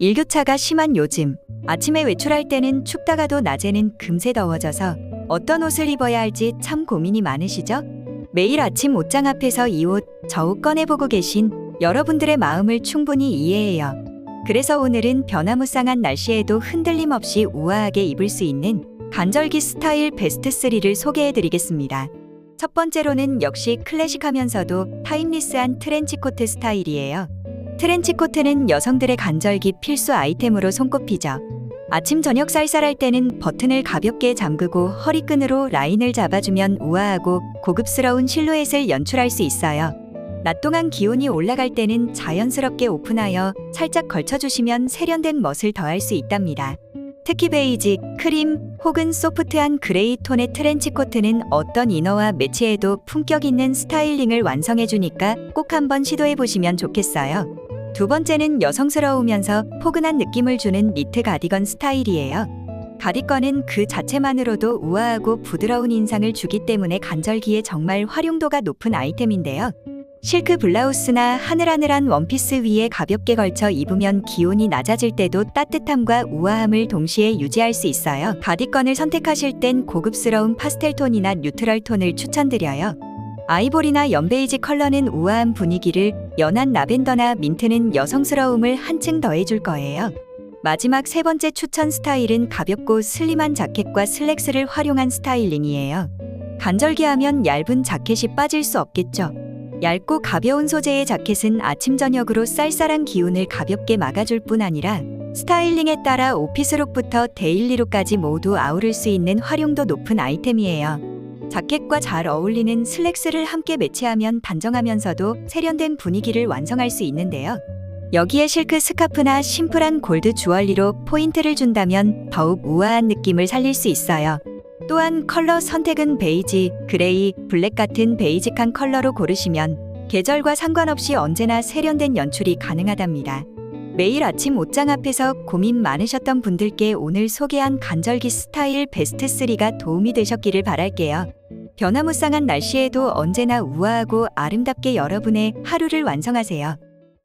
일교차가 심한 요즘 아침에 외출할 때는 춥다가도 낮에는 금세 더워져서 어떤 옷을 입어야 할지 참 고민이 많으시죠? 매일 아침 옷장 앞에서 이 옷, 저옷 꺼내보고 계신 여러분들의 마음을 충분히 이해해요. 그래서 오늘은 변화무쌍한 날씨에도 흔들림 없이 우아하게 입을 수 있는 간절기 스타일 베스트 3를 소개해 드리겠습니다. 첫 번째로는 역시 클래식하면서도 타임리스한 트렌치코트 스타일이에요. 트렌치코트는 여성들의 간절기 필수 아이템으로 손꼽히죠. 아침 저녁 쌀쌀할 때는 버튼을 가볍게 잠그고 허리끈으로 라인을 잡아주면 우아하고 고급스러운 실루엣을 연출할 수 있어요. 낮 동안 기온이 올라갈 때는 자연스럽게 오픈하여 살짝 걸쳐주시면 세련된 멋을 더할 수 있답니다. 특히 베이지, 크림 혹은 소프트한 그레이 톤의 트렌치 코트는 어떤 이너와 매치해도 품격 있는 스타일링을 완성해주니까 꼭 한번 시도해보시면 좋겠어요. 두 번째는 여성스러우면서 포근한 느낌을 주는 니트 가디건 스타일이에요. 가디건은 그 자체만으로도 우아하고 부드러운 인상을 주기 때문에 간절기에 정말 활용도가 높은 아이템인데요. 실크 블라우스나 하늘하늘한 원피스 위에 가볍게 걸쳐 입으면 기온이 낮아질 때도 따뜻함과 우아함을 동시에 유지할 수 있어요. 가디건을 선택하실 땐 고급스러운 파스텔 톤이나 뉴트럴 톤을 추천드려요. 아이보리나 연베이지 컬러는 우아한 분위기를, 연한 라벤더나 민트는 여성스러움을 한층 더해줄 거예요. 마지막 세 번째 추천 스타일은 가볍고 슬림한 자켓과 슬랙스를 활용한 스타일링이에요. 간절기 하면 얇은 자켓이 빠질 수 없겠죠. 얇고 가벼운 소재의 자켓은 아침 저녁으로 쌀쌀한 기운을 가볍게 막아줄 뿐 아니라 스타일링에 따라 오피스룩부터 데일리룩까지 모두 아우를 수 있는 활용도 높은 아이템이에요. 자켓과 잘 어울리는 슬랙스를 함께 매치하면 단정하면서도 세련된 분위기를 완성할 수 있는데요. 여기에 실크 스카프나 심플한 골드 주얼리로 포인트를 준다면 더욱 우아한 느낌을 살릴 수 있어요. 또한 컬러 선택은 베이지, 그레이, 블랙 같은 베이직한 컬러로 고르시면 계절과 상관없이 언제나 세련된 연출이 가능하답니다. 매일 아침 옷장 앞에서 고민 많으셨던 분들께 오늘 소개한 간절기 스타일 베스트 3가 도움이 되셨기를 바랄게요. 변화무쌍한 날씨에도 언제나 우아하고 아름답게 여러분의 하루를 완성하세요.